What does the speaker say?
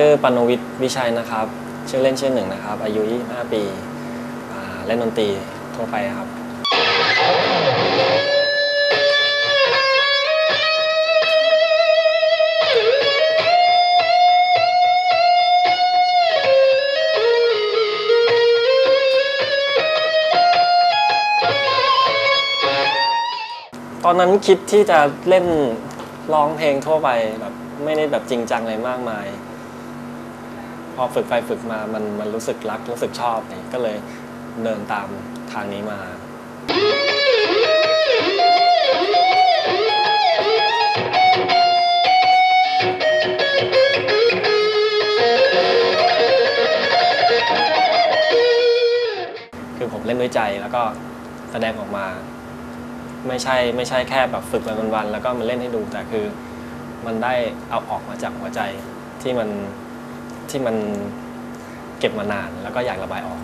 ชื่อปนวิทย์วิชัยนะครับ ชื่อเล่นชื่อหนึ่งนะครับ อายุ 25 ปีเล่นดนตรีทั่วไปครับตอนนั้นคิดที่จะเล่นร้องเพลงทั่วไปแบบไม่ได้แบบจริงจังอะไรมากมาย พอฝึกไปฝึกมามันมันรู้สึกรักรู้สึกชอบเนี่ยก็เลยเดินตามทางนี้มาคือผมเล่นด้วยใจแล้วก็แสดงออกมา ไม่ใช่ไม่ใช่แค่แบบฝึกไปวันๆแล้วก็มาเล่นให้ดูแต่คือ มันได้เอาออกมาจากหัวใจที่มัน ที่มันเก็บมานานแล้วก็อยากระบายออก